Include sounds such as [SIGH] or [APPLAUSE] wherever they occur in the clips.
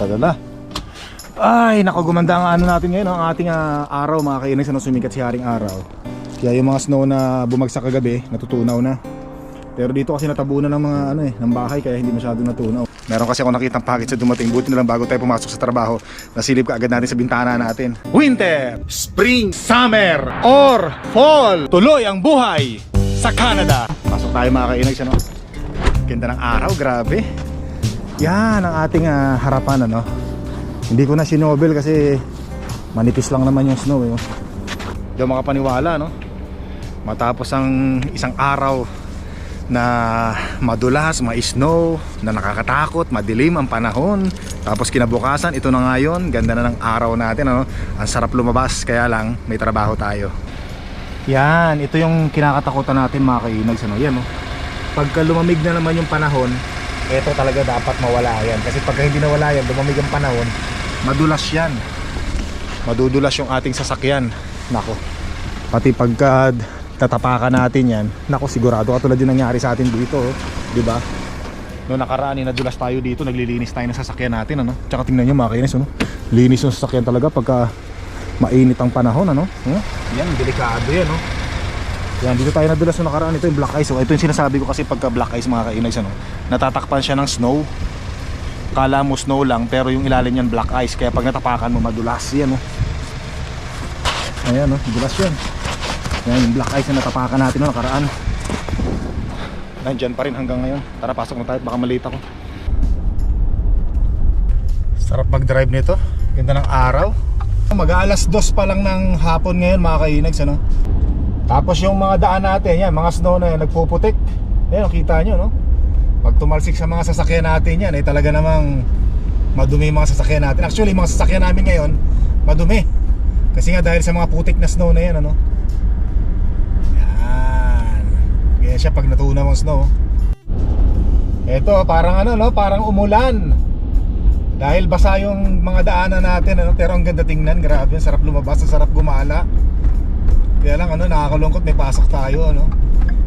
Padala. Ay, nako gumanda ang ano natin ngayon, ang ating ah, araw mga kainis, ano sumikat si Haring Araw. Kaya yung mga snow na bumagsak kagabi, natutunaw na. Pero dito kasi natabunan ng mga ano eh, ng bahay kaya hindi masyado natunaw. Meron kasi ako nakitang package sa dumating, buti na bago tayo pumasok sa trabaho, nasilip ka agad natin sa bintana natin. Winter, Spring, Summer, or Fall! Tuloy ang buhay sa Canada! Pasok tayo mga kainis, ano? Ganda ng araw, grabe. Yan ang ating ah, harapan ano. Hindi ko na sinobel kasi manipis lang naman yung snow eh. Hindi makapaniwala no. Matapos ang isang araw na madulas, ma-snow, na nakakatakot, madilim ang panahon. Tapos kinabukasan, ito na ngayon, ganda na ng araw natin ano. Ang sarap lumabas, kaya lang may trabaho tayo. Yan, ito yung kinakatakutan natin mga kainags ano. Yan oh. Pagka lumamig na naman yung panahon, ito talaga dapat mawala yan. Kasi pagka hindi nawala yan, lumamig ang panahon, madulas yan. Madudulas yung ating sasakyan. Nako. Pati pagka tatapakan natin yan, nako sigurado katulad din nangyari sa atin dito, oh. 'di ba? Noong nakaraan, eh, nadulas tayo dito, naglilinis tayo ng sasakyan natin, ano? Tsaka tingnan nyo mga kainis, ano? Linis yung sasakyan talaga pagka mainit ang panahon, ano? Huh? Yan, delikado yan, no? Yan, dito tayo nadulas nung nakaraan. Ito yung black ice. Ito yung sinasabi ko kasi pagka black ice mga kainags, ano, natatakpan siya ng snow. Kala mo snow lang, pero yung ilalim niyan black ice. Kaya pag natapakan mo, madulas yan. Oh. Ayan, oh, dulas yan. Yan, yung black ice na natapakan natin nung nakaraan. Nandyan pa rin hanggang ngayon. Tara, pasok na tayo. Baka malate ako. Sarap mag-drive nito. Ganda ng araw. Mag-aalas dos pa lang ng hapon ngayon mga kainags, ano? Tapos yung mga daan natin, yan, mga snow na yan, nagpuputik. Yan, kita nyo, no? Pag tumalsik sa mga sasakyan natin yan, eh talaga namang madumi yung mga sasakyan natin. Actually, mga sasakyan namin ngayon, madumi. Kasi nga dahil sa mga putik na snow na yan, ano? Yan. Ganyan siya pag natunaw ang snow. Ito, parang ano, no? Parang umulan. Dahil basa yung mga daanan natin, ano? Pero ang ganda tingnan, grabe. Ang sarap lumabas, ang sarap gumala. Kaya lang ano, nakakalungkot may pasok tayo ano.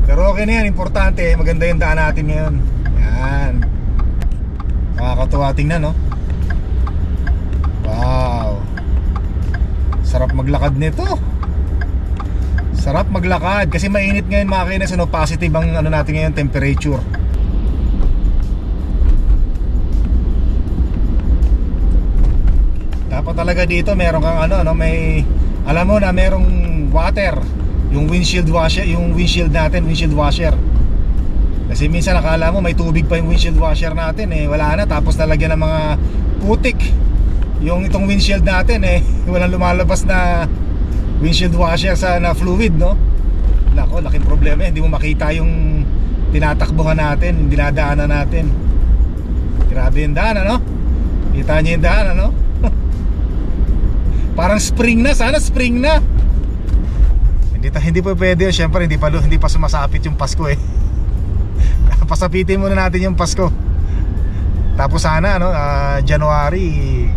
Pero okay na yan, importante, maganda yung daan natin ngayon. Yan. Nakakatuwa tingnan no. Wow. Sarap maglakad nito. Sarap maglakad kasi mainit ngayon mga kinis, ano, positive ang ano natin ngayon temperature. Dapat talaga dito meron kang ano, no, may alam mo na merong water. Yung windshield washer yung windshield natin windshield washer. Kasi minsan nakala mo may tubig pa yung windshield washer natin eh wala na. Tapos nalagyan ng mga putik. Yung itong windshield natin eh [LAUGHS] walang lumalabas na windshield washer sa na fluid no? Nako, laking problema hindi mo makita yung tinatakbuhan natin dinadaanan natin. Grabe yung daan ano? Kita niyo yung daan ano? [LAUGHS] Parang spring na, sana spring na. Hindi hindi pa pwede, syempre hindi pa hindi pa sumasapit yung Pasko eh. [LAUGHS] Pasapitin muna natin yung Pasko. Tapos sana ano, ah, January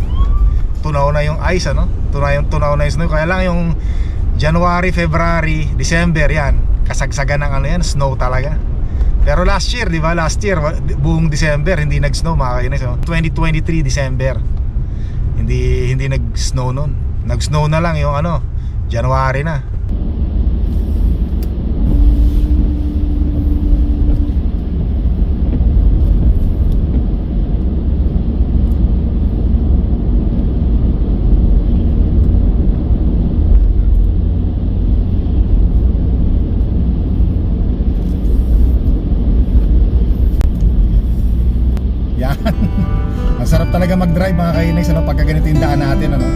tunaw na yung ice ano? Tunaw yung tunaw na yung snow. Kaya lang yung January, February, December yan. Kasagsagan ng ano yan, snow talaga. Pero last year, di ba? Last year, buong December hindi nag-snow mga kainis. Oh. 2023 December. Hindi hindi nag-snow noon. Nag-snow na lang yung ano, January na. Yan. [LAUGHS] Ang sarap talaga mag-drive mga kainis ano, pagka ganito yung daan natin ano.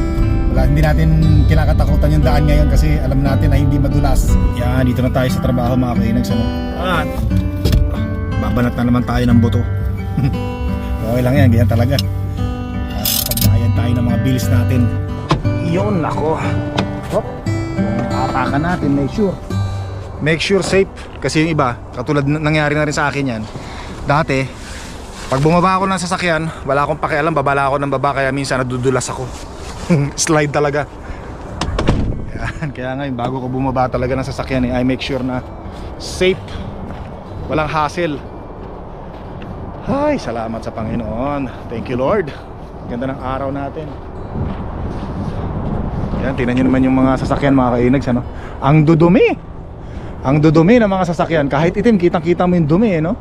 Wala, hindi natin kinakatakutan yung daan ngayon kasi alam natin na hindi madulas. Yan, dito na tayo sa trabaho mga kainis ano. At babanat na naman tayo ng buto. [LAUGHS] okay lang yan, ganyan talaga. Uh, pagbayad tayo ng mga bills natin. Yun, ako. Hop. Atakan natin, make sure. Make sure safe. Kasi yung iba, katulad nangyari na rin sa akin yan. Dati, pag bumaba ako ng sasakyan, wala akong pakialam, babala ako ng baba kaya minsan nadudulas ako. [LAUGHS] Slide talaga. Yan, kaya ngayon bago ko bumaba talaga ng sasakyan eh, I make sure na safe. Walang hassle. Ay, salamat sa Panginoon. Thank you Lord. Ganda ng araw natin. Yan, tingnan nyo naman yung mga sasakyan mga kainags ano. Ang dudumi. Ang dudumi ng mga sasakyan. Kahit itim, kitang-kita mo yung dumi eh, no?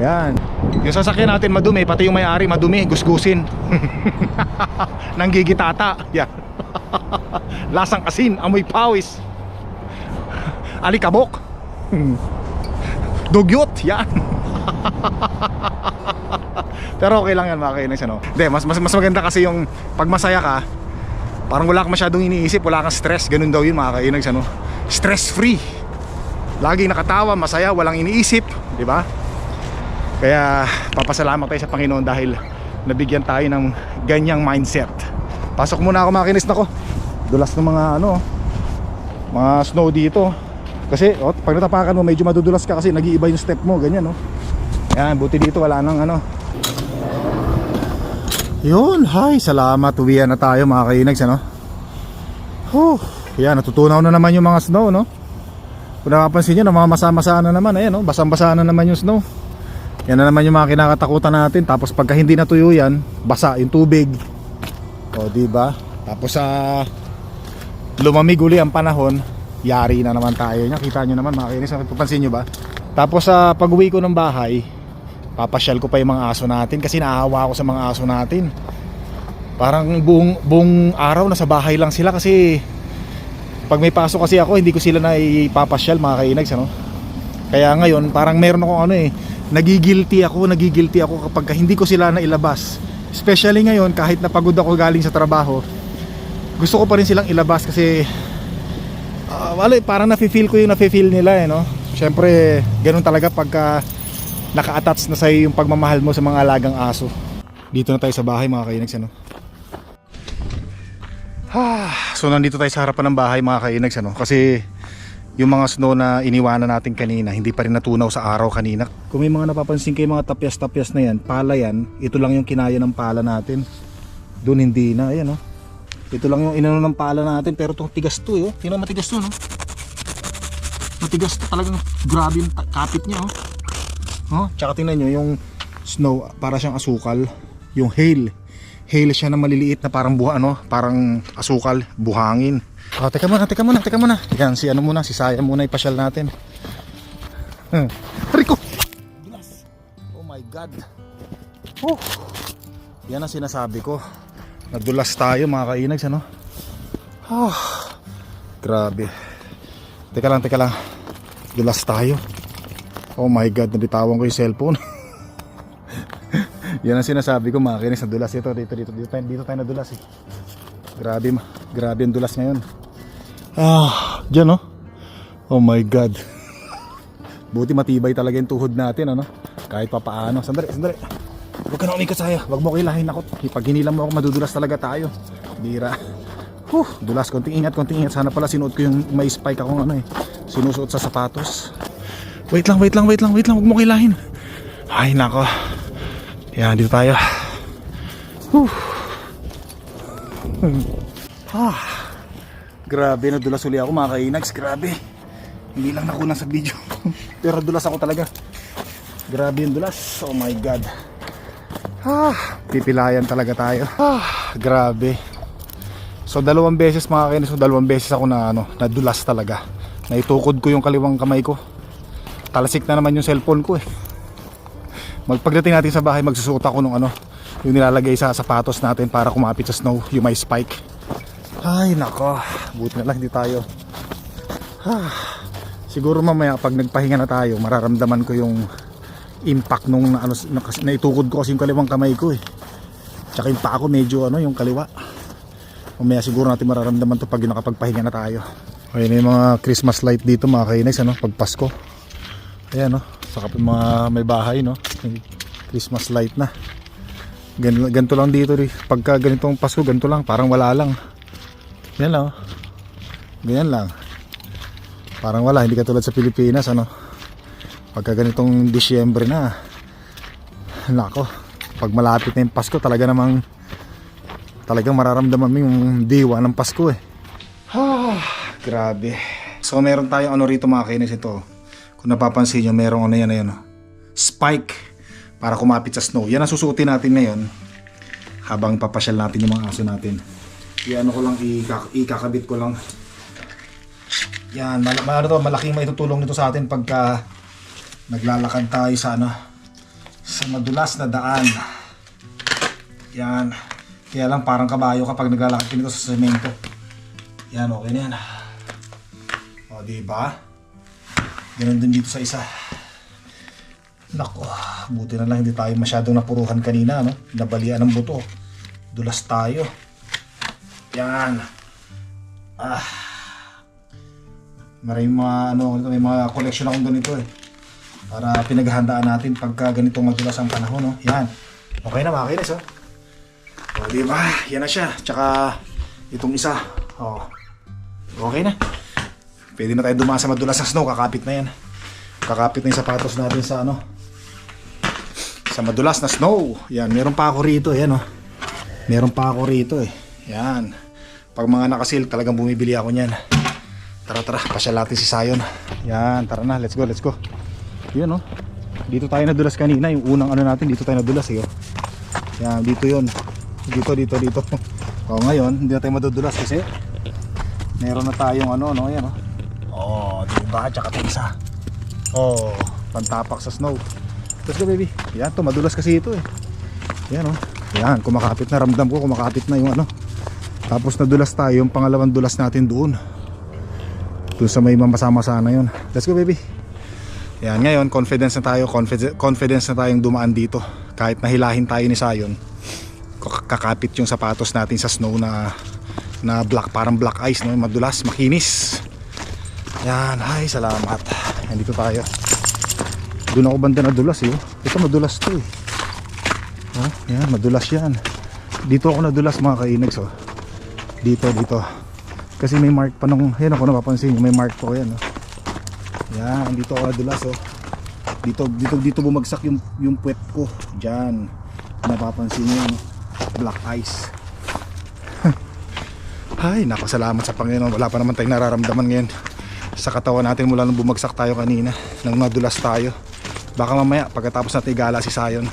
Yan. Yung sasakyan natin madumi, pati yung may-ari madumi, gusgusin. [LAUGHS] Nanggigitata. Yan. [LAUGHS] Lasang asin, amoy pawis. [LAUGHS] Alikabok. Dugyot, yan. Pero okay lang yan mga kainis ano. Hindi, mas, mas, mas maganda kasi yung pag masaya ka, parang wala kang masyadong iniisip, wala kang stress. Ganun daw yun mga kainis ano. Stress free. Laging nakatawa, masaya, walang iniisip, di ba? Kaya papasalamat tayo sa Panginoon dahil nabigyan tayo ng ganyang mindset. Pasok muna ako mga kinis na ko. Dulas ng mga ano, mga snow dito. Kasi oh, pag natapakan mo medyo madudulas ka kasi nag-iiba yung step mo, ganyan no. Yan, buti dito wala nang ano. Yun, hi, salamat. Uwian na tayo mga kainags ano. Huh, yan, natutunaw na naman yung mga snow no. Kung napapansin nyo, namamasa-masa na naman, ayan no, basang-basa na naman yung snow. Yan na naman yung mga kinakatakutan natin. Tapos pagka hindi natuyo yan, basa yung tubig. O, di ba? Tapos sa lumamig uli ang panahon, yari na naman tayo. Nya, kita nyo naman mga kinis, papansin nyo ba? Tapos sa pag-uwi ko ng bahay, papasyal ko pa yung mga aso natin kasi naahawa ako sa mga aso natin. Parang buong, buong araw nasa bahay lang sila kasi pag may pasok kasi ako, hindi ko sila na ipapasyal mga kainags, ano? Kaya ngayon, parang meron akong ano eh, nagigilty ako, nagigilty ako kapag hindi ko sila na ilabas. Especially ngayon, kahit napagod ako galing sa trabaho, gusto ko pa rin silang ilabas kasi uh, wala, parang nafe-feel ko yung nafe-feel nila eh, no? Siyempre, ganun talaga pagka naka-attach na sa'yo yung pagmamahal mo sa mga alagang aso. Dito na tayo sa bahay mga kainags, ano? Ah, so nandito tayo sa harapan ng bahay mga kainags, ano? Kasi yung mga snow na iniwanan natin kanina hindi pa rin natunaw sa araw kanina. Kung may mga napapansin kayo mga tapyas-tapyas na yan pala yan, ito lang yung kinaya ng pala natin. Doon hindi na, ayan oh. Ito lang yung inano ng pala natin pero itong tigas to eh, oh. tingnan matigas to no? Matigas to talagang grabe yung kapit niya oh. Oh, tsaka tingnan nyo yung snow para siyang asukal. Yung hail hail siya na maliliit na parang buha ano parang asukal buhangin Oh, teka muna, teka muna, teka muna. Yan, si ano muna, si Saya muna ipasyal natin. Hmm. Rico! Dulas! Oh my God. Oh. Yan ang sinasabi ko. Nadulas tayo mga kainags, ano? Oh. Grabe. Teka lang, teka lang. Dulas tayo. Oh my God, nabitawan ko yung cellphone. [LAUGHS] Yan ang sinasabi ko mga kainis, nadulas ito. Dito, dito, dito, tayo, dito tayo nadulas eh. Grabe, grabe ang dulas ngayon. Ah, dyan oh. Oh my God. [LAUGHS] Buti matibay talaga yung tuhod natin, ano? Kahit pa paano. Sandali, sandali. Huwag ka na umikot saya. Huwag mo kilahin ako. Pag hinilang mo ako, madudulas talaga tayo. Bira. [LAUGHS] Huh, dulas. Konting ingat, konting ingat. Sana pala sinuot ko yung may spike akong ano eh. Sinusuot sa sapatos. Wait lang, wait lang, wait lang, wait lang. Huwag mo kilahin. Ay, nako. Yan, dito tayo. Huh. Ah, grabe, nadulas uli ako mga kainags. Grabe. Hindi lang nakunan sa video. [LAUGHS] Pero dulas ako talaga. Grabe yung dulas. Oh my God. Ah, pipilayan talaga tayo. Ah, grabe. So dalawang beses mga kainis, so dalawang beses ako na ano, nadulas talaga. Naitukod ko yung kaliwang kamay ko. Talasik na naman yung cellphone ko eh. Magpagdating natin sa bahay, magsusuot ako nung ano, yung nilalagay sa sapatos natin para kumapit sa snow, yung may spike. Ay nako, buti na lang hindi tayo. Ah, siguro mamaya pag nagpahinga na tayo, mararamdaman ko yung impact nung ano, na, naitukod ko kasi yung kaliwang kamay ko eh. Tsaka yung paa ko medyo ano, yung kaliwa. Mamaya siguro natin mararamdaman to pag nakapagpahinga na tayo. Ayun yung mga Christmas light dito mga kainis, ano, pag Pasko. Ayan no, saka mga may bahay no, Christmas light na. Gan, ganito lang dito rin. Pagka ganitong Pasko, ganito lang, parang wala lang. Yan lang. Ganyan lang. Parang wala, hindi katulad sa Pilipinas, ano. Pagka ganitong Disyembre na, nako, pag malapit na yung Pasko, talaga namang, talagang mararamdaman mo yung diwa ng Pasko eh. Ah, grabe. So meron tayong ano rito mga kainis ito. Kung napapansin nyo, merong ano yan oh. Spike para kumapit sa snow. Yan ang susuotin natin ngayon. habang papasyal natin yung mga aso natin. Iano ko lang, ikak- ikakabit ko lang. Yan, mal mal- ano to, malaking maitutulong nito sa atin pagka naglalakad tayo sa ano, sa madulas na daan. Yan. Kaya lang parang kabayo kapag naglalakad ka nito sa semento. Yan, okay na yan. O, di ba? Ganun din dito sa isa. Nako, buti na lang hindi tayo masyadong napuruhan kanina, no? Nabalian ng buto. Dulas tayo. Yan. Ah. Maraming mga ano, may mga collection akong ganito eh. Para pinaghahandaan natin pagka ganitong madulas ang panahon, no? Yan. Okay na mga kinis, oh. O, di ba? Yan na siya. Tsaka itong isa. Oh. Okay na. Pwede na tayo dumaan sa madulas na snow. Kakapit na yan. Kakapit na yung sapatos natin sa ano. Sa madulas na snow. Yan. Meron pa ako rito. Yan oh. Meron pa ako rito eh. Yan. Pag mga nakasil, talagang bumibili ako niyan. Tara tara, pasyal natin si Sayon. Yan, tara na, let's go, let's go. Yan oh. Dito tayo nadulas kanina, yung unang ano natin, dito tayo nadulas eh. oh. Yan, dito yon. Dito, dito, dito. [LAUGHS] O ngayon, hindi na tayo madudulas kasi meron na tayong ano, no, yan oh. Oh, diba? Tsaka isa. Oh, pantapak sa snow. Let's go baby. Yan to, madulas kasi ito eh. Yan oh. Yan, kumakapit na. Ramdam ko kumakapit na yung ano. Tapos nadulas tayo, yung pangalawang dulas natin doon. Doon sa may mamasama-masa na yun. Let's go baby. Yan, ngayon, confidence na tayo. Confidence, confidence na tayong dumaan dito. Kahit nahilahin tayo ni Sayon, kak- kakapit yung sapatos natin sa snow na na black, parang black ice, no? madulas, makinis. Yan, ay, salamat. Nandito tayo. Doon ako banda nadulas eh. Ito madulas to eh. Oh, yan, madulas yan. Dito ako nadulas mga kainags oh. Dito, dito. Kasi may mark pa nung, yan ako napapansin may mark po yan oh. Yan, dito ako nadulas oh. Dito, dito, dito bumagsak yung, yung puwet ko. Diyan. Napapansin yan. oh. Black ice. [LAUGHS] Ay, nako, salamat sa Panginoon. Wala pa naman tayong nararamdaman ngayon sa katawan natin mula nung bumagsak tayo kanina. Nang nadulas tayo. Baka mamaya, pagkatapos natin igala si Sayon.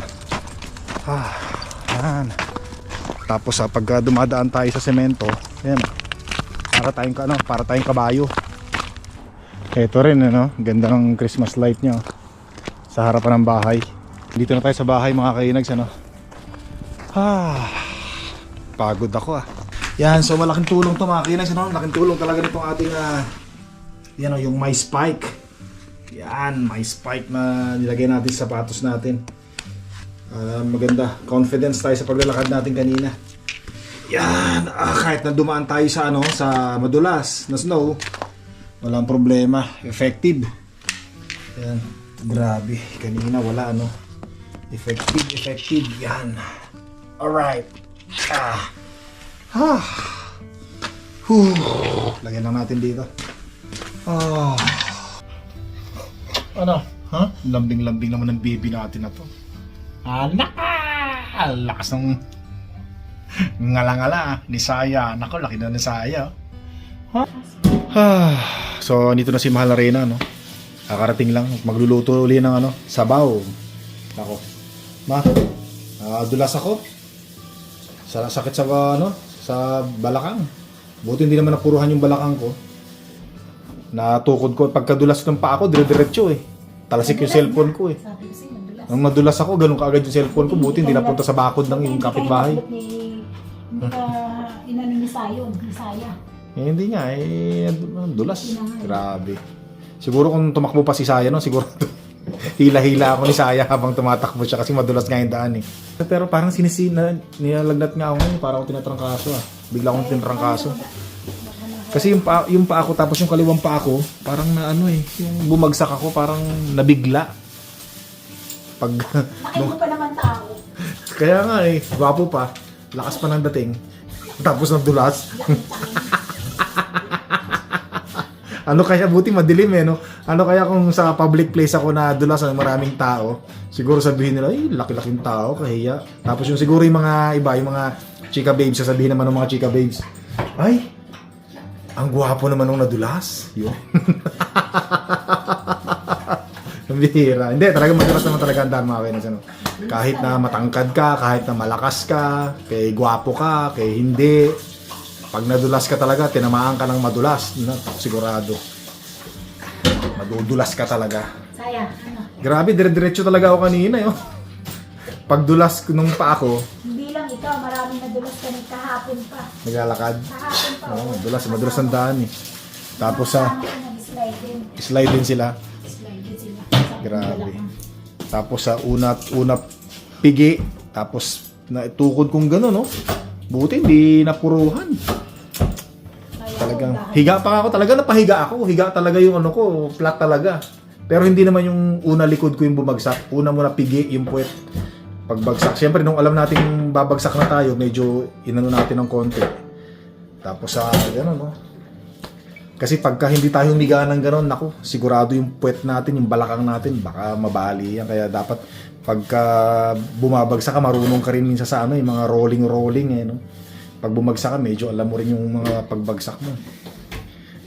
Ah, yan. Tapos sa pagka dumadaan tayo sa semento, yan. Para tayong ano, para tayong kabayo. Ito rin ano, ganda ng Christmas light niya oh. sa harapan ng bahay. Dito na tayo sa bahay mga kainags ano. Ah, pagod ako ah. Yan, so malaking tulong to mga kainags ano, malaking tulong talaga nitong ating ah, yan oh, yung my spike. Yan, my spike na nilagay natin sa sapatos natin. Ah, maganda. Confidence tayo sa paglalakad natin kanina. Yan. Ah, kahit na dumaan tayo sa ano, sa madulas na snow, walang problema. Effective. Yan. Grabe. Kanina wala ano. Effective, effective. Yan. Alright. Ah. Ah. Whew. Lagyan lang natin dito. Ah. Ano? Ha? Lambing-lambing naman ng baby natin na to. Anak! ah! Lakas ng ngala-ngala ni Saya. Nako, laki na ni Saya. Ha? Ah, so, nito na si Mahal na Reyna, no? Kakarating lang. Magluluto uli ng ano, sabaw. Nako. Ma, ah, dulas ako. Sa sakit sa ano, sa balakang. Buti hindi naman napuruhan yung balakang ko. Natukod ko pagkadulas ng paa ko, dire-diretso eh. Talasik yung cellphone ko eh. Sabi ko sa'yo, madulas. Nang nadulas ako, ganun kaagad yung cellphone ko. Buti hindi napunta sa bakod ng yung kapitbahay. Hindi ka inano ni Sayon, ni Saya. Eh, hindi nga, eh, dulas. Grabe. Siguro kung tumakbo pa si Saya, no, siguro [LAUGHS] hila-hila ako ni Saya habang tumatakbo siya kasi madulas nga yung daan eh. Pero parang sinisina, nilalagnat nga ako ngayon, parang ako tinatrangkaso ah. Bigla akong tinatrangkaso. Kasi yung pa, yung pa ako tapos yung kaliwang pa ako, parang na ano eh, yung bumagsak ako parang nabigla. Pag mo pa naman tao. [LAUGHS] Kaya nga eh, gwapo pa. Lakas pa ng dating. Tapos ng dulas. [LAUGHS] ano kaya, buti madilim eh, no? Ano kaya kung sa public place ako na dulas ng maraming tao, siguro sabihin nila, ay, laki-laking tao, kahiya. Tapos yung siguro yung mga iba, yung mga chika babes, sasabihin naman ng mga chika babes, ay, ang gwapo naman nung nadulas. Yun. [LAUGHS] Ang bihira. Hindi, talaga madulas naman talaga ang daan mga kainis. Ano? Kahit na matangkad ka, kahit na malakas ka, kay gwapo ka, kay hindi. Pag nadulas ka talaga, tinamaan ka ng madulas. Na, sigurado. Madudulas ka talaga. Saya, ano? Grabe, dire-diretso talaga ako kanina. Yo. Pagdulas nung pa ako, Hindi lang ikaw, maraming nadulas ka ng kahapon pa. naglalakad. Kahapon pa. Oo, madulas, madulas ang daan eh. Tapos sa Kasama ko nag-slide din. slide din sila. Slide din sila. Grabe. Tapos sa una una pigi, tapos naitukod kong gano'n, no? Buti hindi napuruhan. Talagang higa pa ako, talaga napahiga ako. Higa talaga yung ano ko, flat talaga. Pero hindi naman yung una likod ko yung bumagsak. Una muna pigi, yung puwet. Pagbagsak. Siyempre, nung alam natin babagsak na tayo, medyo inano natin ng konti. Tapos sa, gano'n, no? Kasi pagka hindi tayo humiga ng gano'n, naku, sigurado yung puwet natin, yung balakang natin, baka mabali yan. Kaya dapat pagka bumabagsak ka, marunong ka rin minsan sa ano, yung mga rolling-rolling eh, no? Pag bumagsak ka, medyo alam mo rin yung mga pagbagsak mo.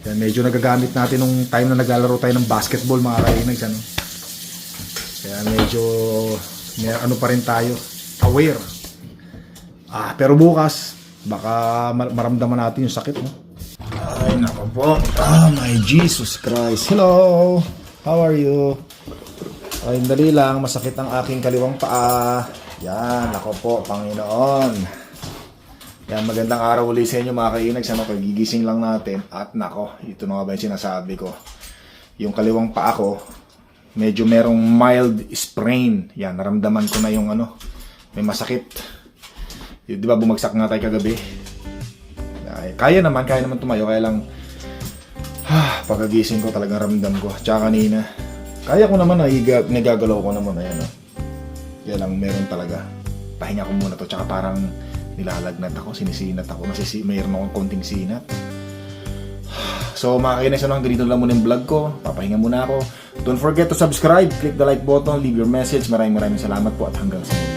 Kaya medyo nagagamit natin nung time na naglalaro tayo ng basketball, mga kainags, ano? Kaya medyo, may ano pa rin tayo, aware. Ah, pero bukas, baka ma- maramdaman natin yung sakit, no? Ay, nako po. Ah, my Jesus Christ. Hello! How are you? Ay, dali lang. Masakit ang aking kaliwang paa. Yan, nako po, Panginoon. Yan, magandang araw ulit sa inyo mga kainags. Ano, kagigising lang natin. At nako, ito na nga ba yung sinasabi ko. Yung kaliwang paa ko, medyo merong mild sprain. Yan, naramdaman ko na yung ano, may masakit. Di ba bumagsak nga tayo kagabi? Ay, kaya naman, kaya naman tumayo, kaya lang ah, pagkagising ko talagang ramdam ko. Tsaka kanina, kaya ko naman, nahiga, nagagalaw ko naman, ayan o. Kaya lang, meron talaga. Pahinga ko muna to, tsaka parang nilalagnat ako, sinisinat ako, nasisi, mayroon akong konting sinat. So mga kainis, ano, hanggang dito lang muna yung vlog ko. Papahinga muna ako. Don't forget to subscribe, click the like button, leave your message. Maraming maraming salamat po at hanggang sa muli.